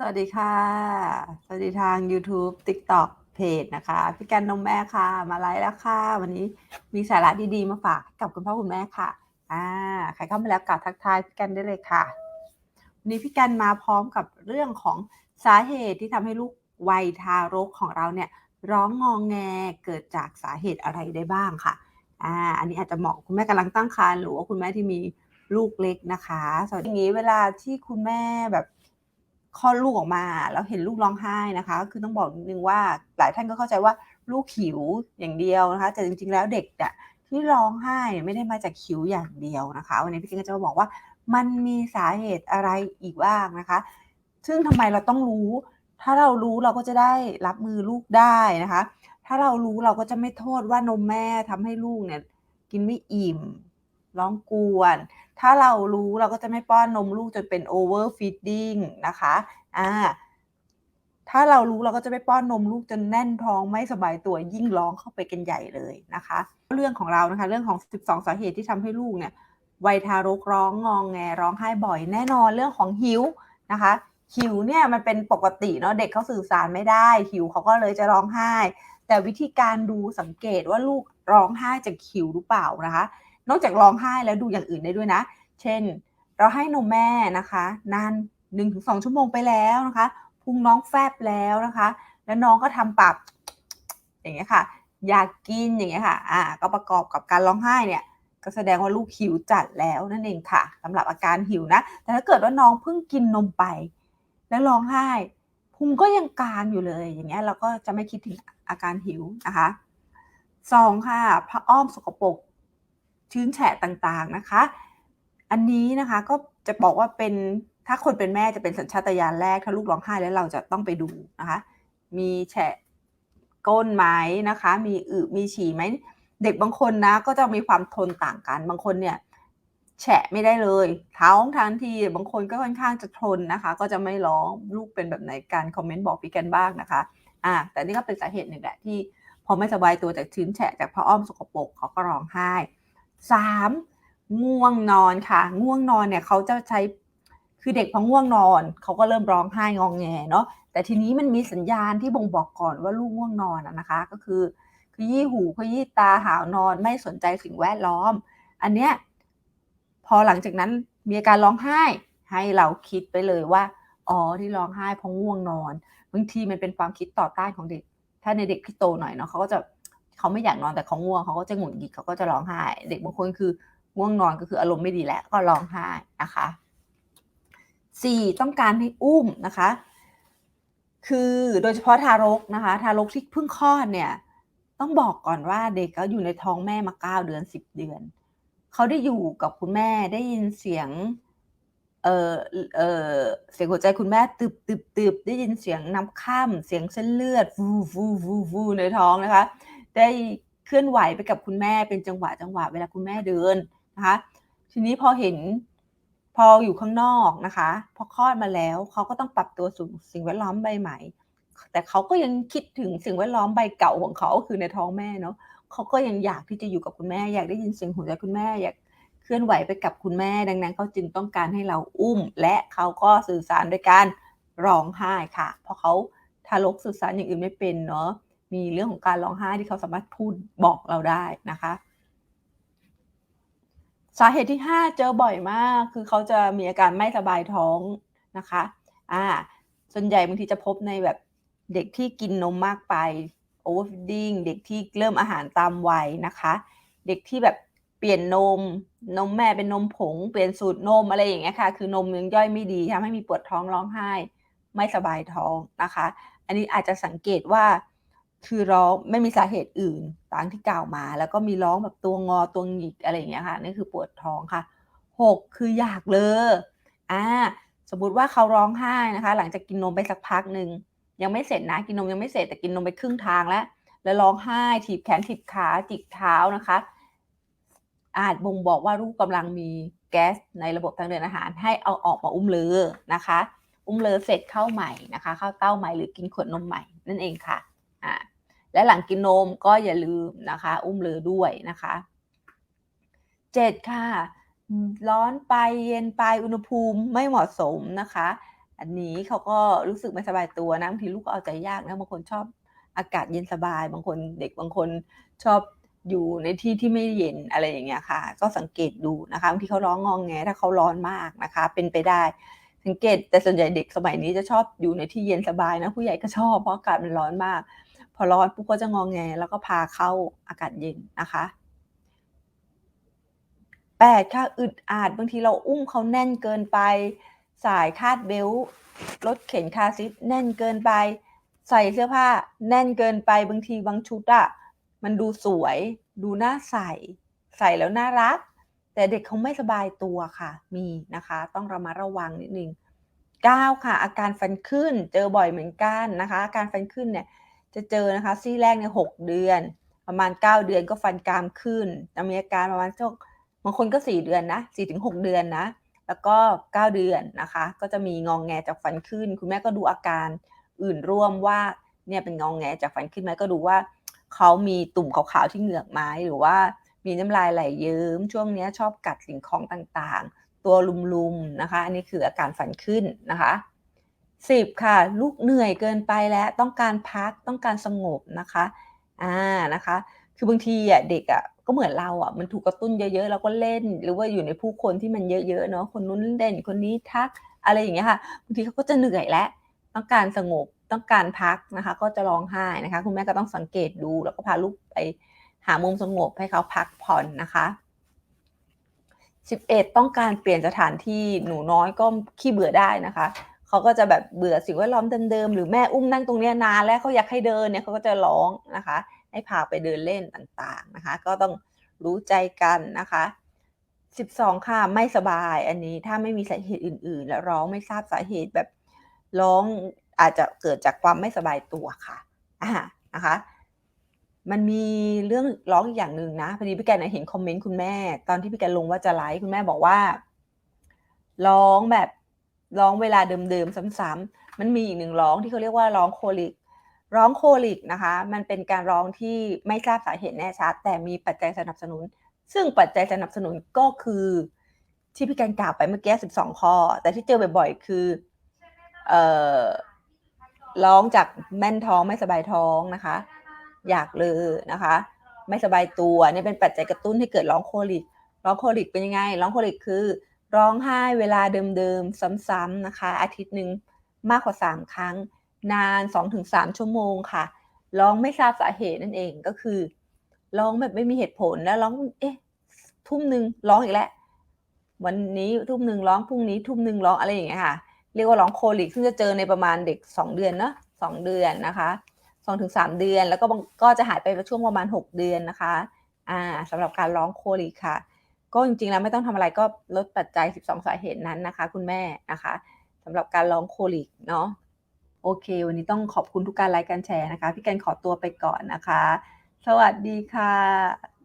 สวัสดีค่ะ สวัสดีทาง YouTube TikTok เพจนะคะ พี่กันนมแม่ค่ะ มาไลฟ์แล้วค่ะ วันนี้มีสาระดีๆ มาฝากกับคุณพ่อคุณแม่ค่ะ อ่า ใครเข้ามาแล้วกล่าวทักทายพี่กันได้เลยค่ะ วันนี้พี่กันมาพร้อมกับเรื่องของสาเหตุที่ทำให้ลูกวัยทารกของเราเนี่ย ร้องงองแงเกิดจากสาเหตุอะไรได้บ้างค่ะ อ่า อันนี้อาจจะเหมาะคุณแม่กำลังตั้งครรภ์หรือว่าคุณแม่ที่มีลูกเล็กนะคะสวัสดีอย่างนี้เวลาที่คุณแม่แบบ คลอดลูกออกมาแล้วเห็นลูกร้องไห้นะคะ คือต้องบอกนิดนึงว่าหลายท่านก็เข้าใจว่าลูกหิวอย่างเดียวนะคะ แต่จริงๆแล้วเด็กเนี่ยที่ร้องไห้ไม่ได้มาจากหิวอย่างเดียวนะคะ วันนี้พี่เจนก็จะมาบอกว่ามันมีสาเหตุอะไรอีกบ้างนะคะ ซึ่งทำไมเราต้องรู้ ถ้าเรารู้เราก็จะได้รับมือลูกได้นะคะ ถ้าเรารู้เราก็จะไม่โทษว่านมแม่ทำให้ลูกเนี่ยกินไม่อิ่มร้องกวน ถ้าเรารู้เราก็จะไม่ป้อนนมลูกจนเป็น over feeding นะคะอ่าถ้าเรารู้เราก็จะไม่ป้อนนมลูกจนแน่นท้องไม่สบายตัวยิ่งร้องเข้าไปกันใหญ่เลยนะคะ เรื่องของเรานะคะ เรื่องของ 12 สาเหตุที่ทำให้ลูกเนี่ยวัยทารกร้องงองแงร้องไห้บ่อยแน่นอนเรื่องของหิวนะคะหิวเนี่ยมันเป็นปกติเนาะเด็กเขาสื่อสารไม่ได้ หิวเขาก็เลยจะร้องไห้ แต่วิธีการดูสังเกตว่าลูกร้องไห้จากหิวหรือเปล่านะคะ นอกจากร้องไห้แล้วดูอย่างอื่นได้ด้วยนะ เช่น เราให้นมแม่นะคะนานหนึ่งถึงสองชั่วโมงไปแล้วนะคะพุงน้องแฟบแล้วนะคะ แล้วน้องก็ทำปากอย่างเงี้ยค่ะ อยากกินอย่างเงี้ยค่ะอ่าก็ประกอบกับการร้องไห้เนี่ยก็แสดงว่าลูกหิวจัดแล้วนั่นเองค่ะสำหรับอาการหิวนะ แต่ถ้าเกิดว่าน้องเพิ่งกินนมไป แล้วร้องไห้พุงก็ยังกลางอยู่เลย อย่างเงี้ยเราก็จะไม่คิดถึงอาการหิวนะคะสองค่ะพระอ้อมสกปรก ชื้นแฉะต่างๆนะคะ อันนี้นะคะก็จะบอกว่าเป็นถ้าคนเป็นแม่จะเป็นสัญชาตญาณแรกถ้าลูกร้องไห้แล้วเราจะต้องไปดูนะคะ มีแฉะก้นไหมนะคะ มีอึมีฉี่ไหมเด็กบางคนนะก็จะมีความทนต่างกัน บางคนเนี่ยแฉะไม่ได้เลยท้องทันทีบางคนก็ค่อนข้างจะทนนะคะ ก็จะไม่ร้องลูกเป็นแบบไหนการคอมเมนต์บอกพี่กันบ้างนะคะอ่าแต่นี่ก็เป็นสาเหตุหนึ่งแหละที่พอไม่สบายตัวจากชื้นแฉะจากผ้าอ้อมสกปรกเขาก็ร้องไห้ สามง่วงนอนค่ะ ง่วงนอนเนี่ยเขาจะใช้คือเด็กพอง่วงนอนเขาก็เริ่มร้องไห้งองแงเนาะแต่ทีนี้มันมีสัญญาณที่บ่งบอกก่อนว่าลูกง่วงนอนนะคะ ก็คือคือยี่หูขยี้ตาหาวนอนไม่สนใจสิ่งแวดล้อม อันเนี้ยพอหลังจากนั้นมีอาการร้องไห้ให้เราคิดไปเลยว่าอ๋อที่ร้องไห้เพราะง่วงนอนบางทีมันเป็นความคิดต่อต้านของเด็ก ถ้าในเด็กที่โตหน่อยเนาะเขาก็จะ เขาไม่อยากนอนแต่เขาง่วงเขาก็จะหงุดหงิดเขาก็จะร้องไห้ เด็กบางคนคือง่วงนอนก็คืออารมณ์ไม่ดีแล้วก็ร้องไห้นะคะสี่ต้องการให้อุ้มนะคะ คือโดยเฉพาะทารกนะคะ ทารกที่เพิ่งคลอดเนี่ยต้องบอกก่อนว่าเด็กก็อยู่ในท้องแม่มาเก้าเดือนสิบเดือน เขาได้อยู่กับคุณแม่ได้ยินเสียงเออเออเสียงหัวใจคุณแม่ตึบตึบตึบได้ยินเสียงน้ำข้ามเสียงเส้นเลือดฟูฟูฟูฟูในท้องนะคะ ได้เคลื่อนไหวไปกับคุณแม่เป็นจังหวะจังหวะเวลาคุณแม่เดินนะคะ ทีนี้พอเห็นพออยู่ข้างนอกนะคะ พอคลอดมาแล้วเขาก็ต้องปรับตัวสู่สิ่งแวดล้อมใบใหม่ แต่เขาก็ยังคิดถึงสิ่งแวดล้อมใบเก่าของเขาคือในท้องแม่เนาะเขาก็ยังอยากที่จะอยู่กับคุณแม่ อยากได้ยินเสียงหัวใจคุณแม่อยากเคลื่อนไหวไปกับคุณแม่ ดังนั้นเขาจึงต้องการให้เราอุ้ม และเขาก็สื่อสารด้วยการร้องไห้ค่ะ เพราะเขาทารกสื่อสารอย่างอื่นไม่เป็นเนาะ มีเรื่องของการร้องไห้ที่เขาสามารถพูดบอกเราได้นะคะ สาเหตุที่ 5 เจอบ่อยมาก คือเขาจะมีอาการไม่สบายท้องนะคะอ่าส่วนใหญ่บางทีจะพบในแบบเด็กที่กินนมมากไป overfeeding เด็กที่เริ่มอาหารตามวัยนะคะ เด็กที่แบบเปลี่ยนนมนมแม่เป็นนมผง เปลี่ยนสูตรนมอะไรอย่างเงี้ยค่ะ คือนมยังย่อยไม่ดีทำให้มีปวดท้องร้องไห้ ไม่สบายท้องนะคะ อันนี้อาจจะสังเกตว่า คือร้องไม่มีสาเหตุอื่นตามที่กล่าวมา แล้วก็มีร้องแบบตัวงอตัวหงิกอะไรอย่างเงี้ยค่ะนี่คือปวดท้องค่ะหกคืออยากเลออ่าสมมติว่าเขาร้องไห้นะคะ หลังจากกินนมไปสักพักหนึ่งยังไม่เสร็จนะกินนมยังไม่เสร็จแต่กินนมไปครึ่งทางแล้ว แล้วร้องไห้ถีบแขนถีบขาจิกเท้านะคะ อาจบ่งบอกว่าลูกกำลังมีแก๊สในระบบทางเดินอาหาร ให้เอาออกมาอุ้มเลอนะคะ อุ้มเลอเสร็จเข้าใหม่นะคะ เข้าเต้าใหม่หรือกินขวดนมใหม่นั่นเองค่ะอ่า และหลังกินนมก็อย่าลืมนะคะ อุ้มเลอด้วยนะคะเจ็ดค่ะ ร้อนไปเย็นไปอุณหภูมิไม่เหมาะสมนะคะ อันนี้เขาก็รู้สึกไม่สบายตัวนะบางทีลูกก็เอาใจยากนะบางคนชอบอากาศเย็นสบาย บางคนเด็กบางคนชอบอยู่ในที่ที่ไม่เย็นอะไรอย่างเงี้ยค่ะ ก็สังเกตดูนะคะบางทีเขาร้องงองแงถ้าเขาร้อนมากนะคะ เป็นไปได้ สังเกตแต่ส่วนใหญ่เด็กสมัยนี้จะชอบอยู่ในที่เย็นสบายนะผู้ใหญ่ก็ชอบเพราะอากาศมันร้อนมาก พอร้อนปุ๊บก็จะงองแง แล้วก็พาเข้าอากาศเย็นนะคะแปดค่ะอึดอัดบางทีเราอุ้มเขาแน่นเกินไป สายคาดเบลต์รถเข็นคาร์ซีทแน่นเกินไป ใส่เสื้อผ้าแน่นเกินไปบางทีบางชุดอะมันดูสวย ดูน่าใส่ ใส่แล้วน่ารัก แต่เด็กเขาไม่สบายตัวค่ะ มีนะคะ ต้องระมัดระวังนิดนึง9ค่ะ อาการฟันขึ้นเจอบ่อยเหมือนกันนะคะ อาการฟันขึ้นเนี่ย จะเจอนะคะซี่แรกเนี่ยหเดือน ประมาณ 9 เดือนก็ฟันกรามขึ้นจะมีอาการประมาณช่วงบางคนก็ 4 เดือนนะ4-6เดือนนะ แล้วก็ 9 เดือนนะคะ ก็จะมีงองแงจากฟันขึ้น คุณแม่ก็ดูอาการอื่นร่วมว่าเนี่ยเป็นงองแงจากฟันขึ้นไหมก็ดูว่าเขามีตุ่มขาวๆที่เหงือกไหมหรือว่ามีน้ำลายไหลเยิ้มช่วงนี้ชอบกัดสิ่งของต่างๆ ตัวลุมๆนะคะ อันนี้คืออาการฟันขึ้นนะคะ สิบค่ะ ลูกเหนื่อยเกินไปแล้วต้องการพักต้องการสงบนะคะอ่านะคะ คือบางทีอะเด็กอะก็เหมือนเราอะมันถูกกระตุ้นเยอะๆแล้วก็เล่น หรือว่าอยู่ในผู้คนที่มันเยอะๆเนาะคนนู้นเล่นคนนี้ทักอะไรอย่างเงี้ยค่ะบางทีเขาก็จะเหนื่อยแล้วต้องการสงบต้องการพักนะคะ ก็จะร้องไห้นะคะ คุณแม่ก็ต้องสังเกตดู แล้วก็พาลูกไปหามุมสงบให้เขาพักผ่อนนะคะ11 ต้องการเปลี่ยนสถานที่หนูน้อยก็ขี้เบื่อได้นะคะ เขาก็จะแบบเบื่อสิ่งแวดล้อมเดิมๆหรือแม่อุ้มนั่งตรงนี้นานแล้วเขาอยากให้เดินเนี่ยเขาก็จะร้องนะคะ ให้พาไปเดินเล่นต่างๆนะคะ ก็ต้องรู้ใจกันนะคะ 12 ค่ะไม่สบายอันนี้ถ้าไม่มีสาเหตุอื่น ๆ แล้วร้องไม่ทราบสาเหตุแบบร้องอาจจะเกิดจากความไม่สบายตัวค่ะอ่านะคะ มันมีเรื่องร้องอีกอย่างหนึ่งนะพอดีพี่แกนเห็นคอมเมนต์คุณแม่ ตอนที่พี่แกลงว่าจะไลฟ์คุณแม่บอกว่า ร้องแบบ ร้องเวลาเดิมๆซ้ำๆมันมีอีกหนึ่งร้องที่เขาเรียกว่าร้องโคลิก ร้องโคลิกนะคะ มันเป็นการร้องที่ไม่ทราบสาเหตุแน่ชัด แต่มีปัจจัยสนับสนุน ซึ่งปัจจัยสนับสนุนก็คือที่พี่แกนกล่าวไปเมื่อกี้12ข้อ แต่ที่เจอบ่อยๆ คือเอ่อร้องจากแม่นท้องไม่สบายท้องนะคะ อยากเลยนะคะ ไม่สบายตัวนี่เป็นปัจจัยกระตุ้นให้เกิดร้องโคลิก ร้องโคลิกเป็นยังไง ร้องโคลิกคือ ร้องไห้เวลาเดิมๆ ซ้ำๆนะคะ อาทิตย์หนึ่งมากกว่า 3 ครั้ง นาน 2-3 ชั่วโมงค่ะ ร้องไม่ทราบสาเหตุนั่นเองก็คือ ร้องแบบไม่มีเหตุผลแล้วร้องเอ๊ะทุ่มหนึ่งร้องอีกแล้ววันนี้ทุ่มหนึ่งร้องพรุ่งนี้ทุ่มหนึ่งร้องอะไรอย่างเงี้ยค่ะ เรียกว่าร้องโคลิกซึ่งจะเจอในประมาณเด็ก 2 เดือนเนาะสองเดือนนะคะสองถึงสามเดือน แล้วก็ก็จะหายไปช่วงประมาณ 6 เดือนนะคะอ่าสำหรับการร้องโคลิกค่ะ ก็จริงๆแล้วไม่ต้องทำอะไรก็ลดปัจจัย 12 สาเหตุนั้นนะคะ คุณแม่นะคะสำหรับการร้องโคลิกเนาะโอเค วันนี้ต้องขอบคุณทุกการไลค์การแชร์นะคะ พี่แกนขอตัวไปก่อนนะคะ สวัสดีค่ะ